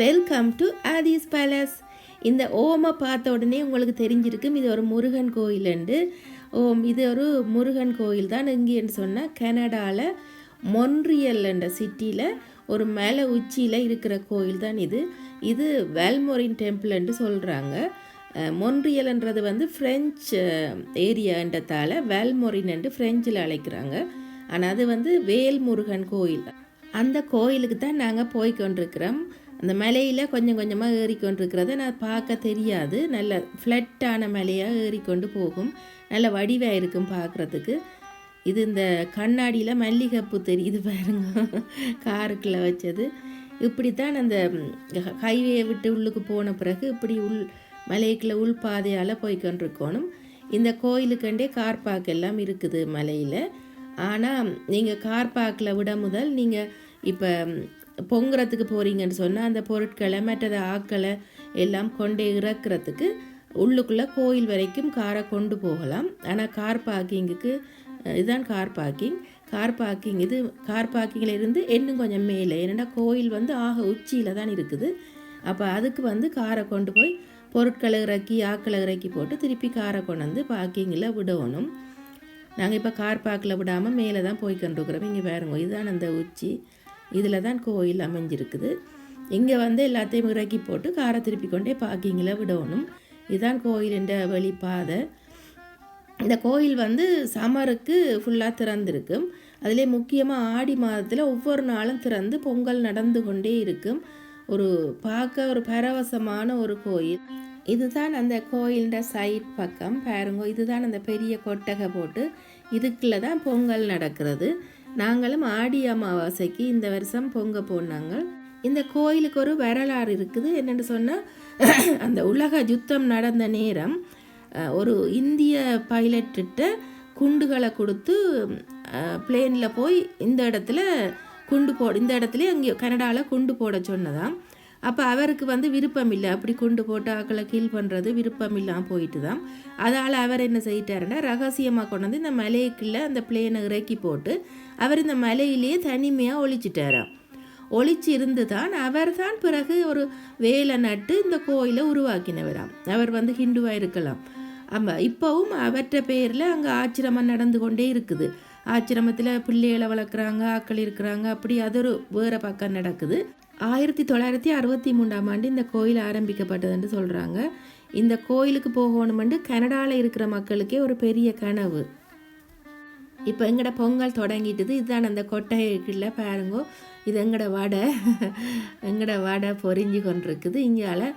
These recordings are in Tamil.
வெல்கம் டு ஆதிஸ் பேலஸ் இந்த ஓமை பார்த்த உடனே உங்களுக்கு தெரிஞ்சிருக்கும் இது ஒரு முருகன் கோயிலுண்டு. ஓம் இது ஒரு முருகன் கோயில் தான் எங்கேன்னு சொன்னால் கனடாவில் மொன்றியல் என்ற சிட்டியில் ஒரு மலை உச்சியில் இருக்கிற கோயில் தான் இது. இது வேல்மோரின் டெம்பிள்ன்ட்டு சொல்கிறாங்க மொன்ரியல்ன்றது வந்து ஃப்ரெஞ்சு ஏரியான்றதால் வேல்மொரின்ட்டு என்று ஃப்ரெஞ்சில் அழைக்கிறாங்க. ஆனால் அது வந்து வேல்முருகன் கோயில் அந்த கோயிலுக்கு தான் நாங்கள் போய் கொண்டிருக்கிறோம். அந்த மலையில் கொஞ்சம் கொஞ்சமாக ஏறிக்கொண்டிருக்கிறத நான் பார்க்க தெரியாது. நல்ல ஃப்ளட்டான மலையாக ஏறிக்கொண்டு போகும். நல்ல வடிவாக இருக்கும் பார்க்குறதுக்கு. இது இந்த கண்ணாடியில் மல்லிகைப்பூ தெரியுது பாருங்க. காருக்குள்ளே வச்சது. இப்படித்தான் அந்த ஹைவே விட்டு உள்ளுக்கு போன பிறகு இப்படி உள் மலைக்குள்ள உள் பாதையால் போய்கொண்டிருக்கணும் இந்த கோயிலுக்கண்டே கார் பார்க் எல்லாம் இருக்குது மலையில். ஆனால் நீங்கள் கார் பார்க்கில் விட முதல் நீங்கள் இப்போ பொங்குறதுக்கு போகிறீங்கன்னு சொன்னால் அந்த பொருட்களை மற்றது ஆக்களை எல்லாம் கொண்டே இறக்குறதுக்கு உள்ளுக்குள்ளே கோயில் வரைக்கும் காரை கொண்டு போகலாம். ஆனால் கார் பார்க்கிங்குக்கு இதுதான் கார் பார்க்கிங் கார் பார்க்கிங் இது கார் பார்க்கிங்கில் இருந்து இன்னும் கொஞ்சம் மேலே. ஏன்னா கோயில் வந்து ஆக உச்சியில் தான் இருக்குது. அப்போ அதுக்கு வந்து காரை கொண்டு போய் பொருட்களை இறக்கி ஆக்களை இறக்கி போட்டு திருப்பி காரை கொண்டு வந்து பார்க்கிங்கில் விடணும். நாங்கள் இப்போ கார் பார்க்கில் விடாமல் மேலே தான் போய் கொண்டிருக்கிறோம். இங்கே பாருங்க இதுதான் அந்த உச்சி. இதில் தான் கோயில் அமைஞ்சிருக்குது. இங்கே வந்து எல்லாத்தையும் இறக்கி போட்டு காரை திருப்பி கொண்டே பார்க்கிங்கில் விடணும். இதுதான் கோயிலின்ற வெளிப்பாதை. இந்த கோயில் வந்து சமருக்கு ஃபுல்லாக திறந்திருக்கும். அதிலே முக்கியமாக ஆடி மாதத்தில் ஒவ்வொரு நாளும் திறந்து பொங்கல் நடந்து கொண்டே இருக்கும். ஒரு பார்க்க ஒரு பரவசமான ஒரு கோயில். இதுதான் அந்த கோயிலோட சைட் பக்கம். பாருங்க இதுதான் அந்த பெரிய கொட்டகை போட்டு இதுக்குள்ள தான் பொங்கல் நடக்கிறது. நாங்களும் ஆடி அமாவாசைக்கு இந்த வருஷம் பொங்க போனாங்க. இந்த கோயிலுக்கு ஒரு வரலாறு இருக்குது. என்னென்னு சொன்னால் அந்த உலக யுத்தம் நடந்த நேரம் ஒரு இந்திய பைலட்டிட்ட குண்டுகளை கொடுத்து பிளேனில் போய் இந்த இடத்துல குண்டு போ இந்த இடத்துல அங்கே கனடாவில் குண்டு போட சொன்னதாம். அப்போ அவருக்கு வந்து விருப்பம் இல்லை. அப்படி குண்டு போட்டு ஆக்களை கீழ் பண்ணுறது விருப்பம் இல்லாமல் போயிட்டு தான். அதனால் அவர் என்ன செய்யிட்டாருன்னா ரகசியமாக கொண்டு வந்து இந்த மலைக்குள்ளே அந்த பிளேனை இறக்கி போட்டு அவர் இந்த மலையிலேயே தனிமையாக ஒழிச்சிட்டாராம் ஒழிச்சு இருந்து தான் அவர் தான் பிறகு ஒரு வேலை நட்டு இந்த கோயிலை உருவாக்கினவராம். அவர் வந்து ஹிந்துவாக இருக்கலாம். ஆமாம் இப்போவும் அவற்ற பேரில் அங்கே ஆச்சிரமம் நடந்து கொண்டே இருக்குது. ஆச்சிரமத்தில் பிள்ளைகளை வளர்க்குறாங்க ஆக்கள் இருக்கிறாங்க அப்படி அது ஒரு வேறு பக்கம் நடக்குது. ஆயிரத்தி தொள்ளாயிரத்தி அறுபத்தி மூன்றாம் ஆண்டு இந்த கோயில் ஆரம்பிக்கப்பட்டதுன்னு சொல்கிறாங்க இந்த கோயிலுக்கு போகணுமெண்டு கனடாவில் இருக்கிற மக்களுக்கே ஒரு பெரிய கனவு. இப்போ எங்கட பொங்கல் தொடங்கிட்டுது. இதுதான் அந்த கொட்டைக்குள்ள பாருங்கோ. இது எங்கட வடை. எங்கட வடை பொறிஞ்சு கொண்டிருக்குது. இங்கால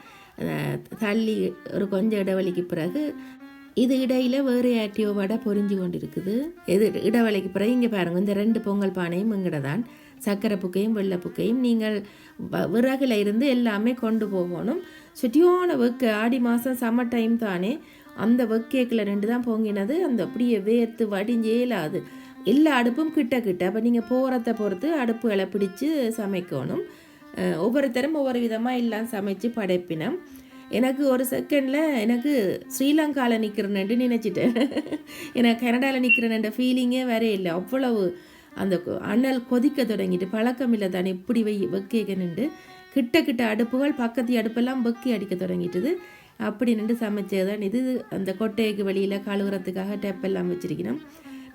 தள்ளி ஒரு கொஞ்சம் இடைவெளிக்கு பிறகு இது இடையில் வேறு யாட்டியோ வடை பொறிஞ்சு கொண்டு இருக்குது இது இடைவெளிக்கு பிறகு இங்கே பாருங்கள் இந்த ரெண்டு பொங்கல் பானையும் இங்கட தான் சக்கரை புக்கையும் வெள்ளை புக்கையும் நீங்கள் விறகுல இருந்து எல்லாமே கொண்டு போகணும். சுட்டியான வெக்கு ஆடி மாதம் சம்மர் டைம் தானே. அந்த வெக்கேக்கில் ரெண்டு தான் பொங்கினது. அந்த அப்படியே வேர்த்து வடிஞ்சே இல்லாது. எல்லா அடுப்பும் கிட்ட கிட்ட. அப்போ நீங்கள் போகிறத பொறுத்து அடுப்புகளை பிடிச்சி சமைக்கணும். ஒவ்வொருத்தரும் ஒவ்வொரு விதமாக எல்லாம் சமைச்சு படைப்பினம். எனக்கு ஒரு செகண்டில் எனக்கு ஸ்ரீலங்காவில் நிற்கிறேன்னு நினச்சிட்டேன். எனக்கு கனடாவில் நிற்கிறேன்ற ஃபீலிங்கே வேறே இல்லை. அவ்வளவு அந்த அனல் கொதிக்க தொடங்கிட்டு பழக்கம் இல்லை தானே இப்படி வை வெக்கேக்க நின்று கிட்ட கிட்ட அடுப்புகள் பக்கத்து அடுப்பெல்லாம் வெக்கி அடிக்க தொடங்கிட்டுது. அப்படி நின்று சமைச்சதுதான் இது. அந்த கொட்டைக்கு வெளியில் கழுவுறதுக்காக டெப்பெல்லாம் வச்சிருக்கணும்.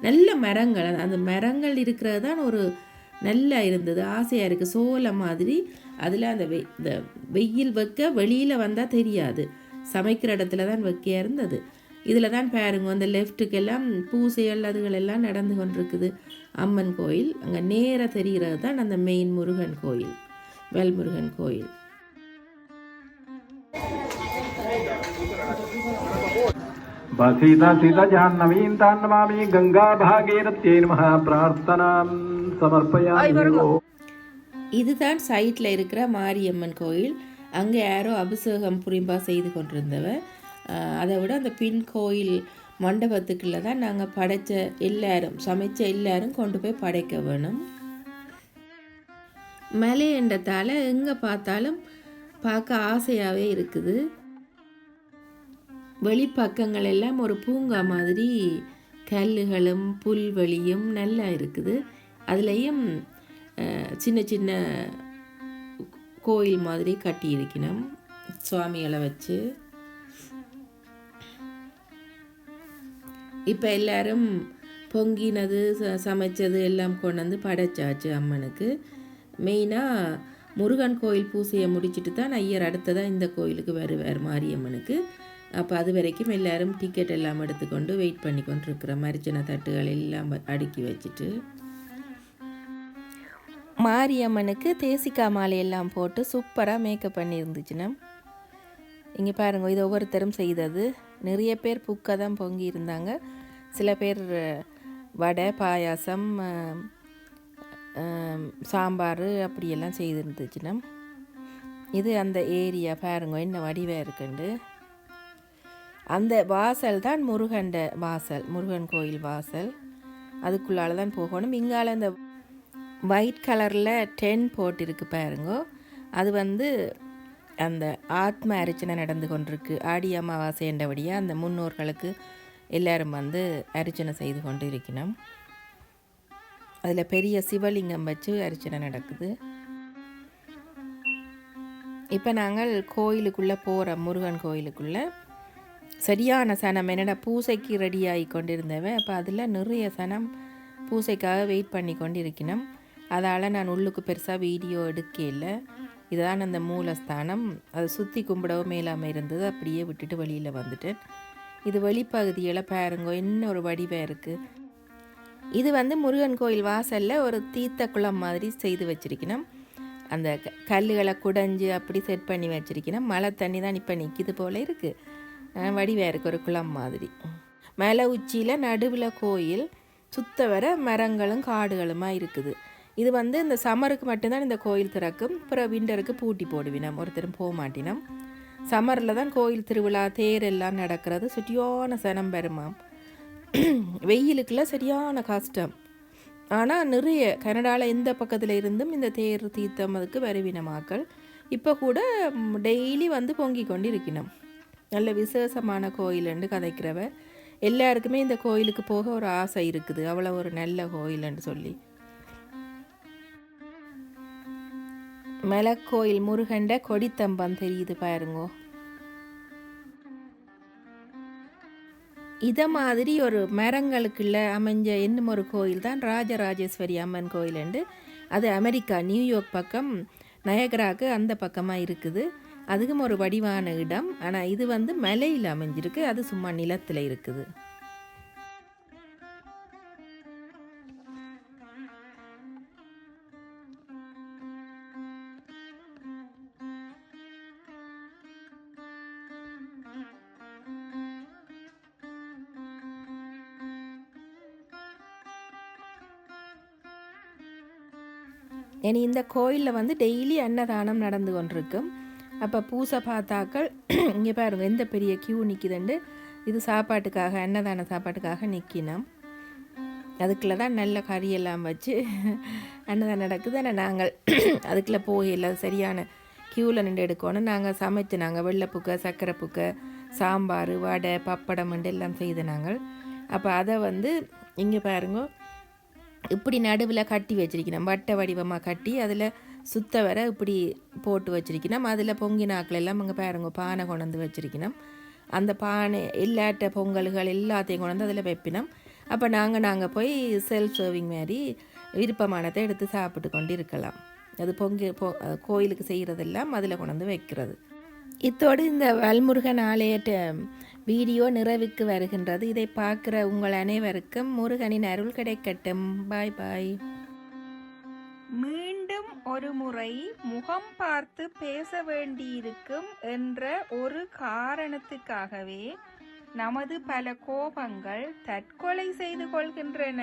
நல்ல மரங்கள் அந்த மரங்கள் இருக்கிறது தான் ஒரு நல்லா இருந்தது ஆசையாக இருக்குது சோலை மாதிரி அதில் அந்த வெ இந்த வெயில் வைக்க வெளியில் வந்தால் தெரியாது. சமைக்கிற இடத்துல தான் வைக்கையாக இருந்தது. இதில் தான் பாருங்க அந்த லெஃப்ட்டுக்கெல்லாம் பூசைகள் அதுகளெல்லாம் நடந்து கொண்டிருக்குது அம்மன் கோயில் அங்கே நேராக தெரிகிறது தான் அந்த மெயின் முருகன் கோயில் வேல்முருகன் கோயில் सीता सीता जाह्नवीं तान् नमामि गङ्गा भागीरथ्यै नमः प्रार्थनां समर्पयामि இதுதான் சைட்டில் இருக்கிற மாரியம்மன் கோயில் அங்கே யாரோ அபிஷேகம் புரிம்பா செய்து கொண்டிருந்தவர் அதை விட அந்த பின் கோயில் மண்டபத்துக்குள்ள தான் நாங்கள் படைச்ச எல்லாரும் சமைச்ச எல்லாரும் கொண்டு போய் படைக்க வேணும். மலை என்றதால் எங்கே பார்த்தாலும் பார்க்க ஆசையாகவே இருக்குது. வெளிப்பக்கங்கள் எல்லாம் ஒரு பூங்கா மாதிரி கல்லுகளும் புல்வெளியும் நல்லா இருக்குது. அதுலேயும் சின்ன சின்ன கோயில் மாதிரி கட்டியிருக்கணும் சுவாமிகளை வச்சு. இப்போ எல்லாரும் பொங்கினது ச- சமைச்சது எல்லாம் கொண்டு வந்து படைச்சாச்சு அம்மனுக்கு. மெயினாக முருகன் கோயில் பூசையை முடிச்சுட்டு தான் ஐயர் அடுத்ததாக இந்த கோயிலுக்கு வருவார் மாரியம்மனுக்கு. அப்போ அது வரைக்கும் எல்லோரும் டிக்கெட் எல்லாம் எடுத்துக்கொண்டு வெயிட் பண்ணி கொண்டிருக்கிற மரிச்சனை தட்டுகள் எல்லாம் அடுக்கி வச்சுட்டு. மாரியம்மனுக்கு தேசிக்கா மாலையெல்லாம் போட்டு சூப்பராக மேக்கப் பண்ணியிருந்துச்சுன்னா இங்கே பாருங்கள் இது ஒவ்வொருத்தரும் செய்தது. நிறைய பேர் புக்கை தான் பொங்கி இருந்தாங்க. சில பேர் வடை பாயாசம் சாம்பார் அப்படியெல்லாம் செய்திருந்துச்சுன்னா இது அந்த ஏரியா பாருங்க என்ன வடிவாக இருக்குண்டு. அந்த வாசல் தான் முருகண்ட வாசல் முருகன் கோயில் வாசல். அதுக்குள்ளால தான் போகணும். இங்கால இந்த ஒயிட் கலரில் டென் போட்டிருக்கு பாருங்க. அது வந்து அந்த ஆத்ம அர்ச்சனை நடந்து கொண்டிருக்கு. ஆடி அமாவாசை என்றபடியாக அந்த முன்னோர்களுக்கு எல்லாரும் வந்து அர்ச்சனை செய்து கொண்டு இருக்கணும் அதில் பெரிய சிவலிங்கம் வச்சு அர்ச்சனை நடக்குது. இப்போ நாங்கள் கோயிலுக்குள்ளே போகிற முருகன் கோயிலுக்குள்ளே சரியான சனம் என்னடா பூசைக்கு ரெடி ஆகி கொண்டிருந்தவன் அப்போ அதில் நிறைய சனம் பூசைக்காக வெயிட் பண்ணி கொண்டு இருக்கணும் அதால் நான் உள்ளுக்கு பெருசாக வீடியோ எடுக்கல இதுதான் அந்த மூலஸ்தானம். அதை சுற்றி கும்பிடவும் மேலாமல் இருந்தது. அப்படியே விட்டுட்டு வெளியில் வந்துட்டேன் இது வெளிப்பகுதியில் பாருங்க என்ன ஒரு வடிவாக இருக்குது இது வந்து முருகன் கோயில் வாசலில் ஒரு தீர்த்த குளம் மாதிரி செய்து வச்சிருக்கணும். அந்த க- கல்லுகளை குடைஞ்சு அப்படி செட் பண்ணி வச்சிருக்கணும். மழை தண்ணி தான் இப்போ நிற்கிது போல் இருக்குது வடிவாக இருக்குது ஒரு குளம் மாதிரி. மலை உச்சியில் நடுவில் கோயில். சுத்த வர மரங்களும் காடுகளுமாக இருக்குது. இது வந்து இந்த சம்மருக்கு மட்டும்தான் இந்த கோயில் திறக்கும். அப்புறம் விண்டருக்கு பூட்டி போடுவினோம். ஒருத்தரும் போக மாட்டினோம். சம்மரில் தான் கோயில் திருவிழா தேர் எல்லாம் நடக்கிறது. சுட்டியான சனம் பெருமாம் வெயிலுக்குலாம் சரியான கஷ்டம். ஆனால் நிறைய கனடாவில் எந்த பக்கத்தில் இருந்தும் இந்த தேர் தீர்த்தம் அதுக்கு வருவினமாக்கள் இப்போ கூட டெய்லி வந்து பொங்கி கொண்டு இருக்கணும் நல்ல விசேஷமான கோயில்னு கதைக்கிறவ எல்லாருக்குமே இந்த கோயிலுக்கு போக ஒரு ஆசை இருக்குது. அவ்வளோ ஒரு நல்ல கோயில்னு சொல்லி. மலக்கோயில் முருகண்ட கொடித்தம்பம் தெரியுது பாருங்கோ. இதை மாதிரி ஒரு மரங்களுக்குள்ள அமைஞ்ச இன்னும் ஒரு கோயில் தான் ராஜராஜேஸ்வரி அம்மன் கோயிலுண்டு அது அமெரிக்கா நியூயார்க் பக்கம் நயகராக்கு அந்த பக்கமாக இருக்குது. அதுக்கும் ஒரு வடிவான இடம். ஆனால் இது வந்து மலையில் அமைஞ்சிருக்கு. அது சும்மா நிலத்தில் இருக்குது. இனி இந்த கோயிலில் வந்து டெய்லி அன்னதானம் நடந்து கொண்டிருக்கும். அப்போ பூசை பார்த்தாக்கள் இங்கே பாருங்க எந்த பெரிய கியூ நிற்கிதுண்டு இது சாப்பாட்டுக்காக அன்னதான சாப்பாட்டுக்காக நிற்கினோம் அதுக்குள்ளே தான் நல்ல கறியெல்லாம் வச்சு அன்னதானம் நடக்குது. ஆனால் நாங்கள் அதுக்குள்ளே போகல சரியான க்யூவில் நின்று எடுக்கணும் நாங்கள் சமைச்சு நாங்கள் வெள்ளைப்புக்கை சர்க்கரை புக்கை சாம்பார் வடை பப்படம் எல்லாம் செய்து நாங்கள். அப்போ அதை வந்து இங்கே பாருங்க இப்படி நடுவில் கட்டி வச்சிருக்கணும். வட்ட வடிவமாக கட்டி அதில் சுத்த வர இப்படி போட்டு வச்சிருக்கணும். அதில் பொங்கினாக்கள் எல்லாம் அங்கே பாருங்க பானை கொண்டு வச்சிருக்கணும். அந்த பானை எல்லாட்ட பொங்கல்கள் எல்லாத்தையும் கொண்டு வந்து அதில் வைப்பினோம். அப்போ நாங்கள் நாங்கள் போய் செல்ஃப் சர்விங் மாதிரி விருப்பமானதை எடுத்து சாப்பிட்டு கொண்டு இருக்கலாம் அது பொங்கி பொ கோயிலுக்கு செய்கிறதெல்லாம் அதில் கொண்டு வந்து வைக்கிறது. இத்தோடு இந்த வல்முருகன் ஆலயட்ட வீடியோ நிறைவுக்கு வருகின்றது. இதை பார்க்குற உங்கள் அனைவருக்கும் முருகனின் அருள் கிடைக்கட்டும். பாய் பாய் மீண்டும் ஒரு முறை முகம் பார்த்து பேச வேண்டியிருக்கும் என்ற ஒரு காரணத்துக்காகவே நமது பல கோபங்கள் தற்கொலை செய்து கொள்கின்றன.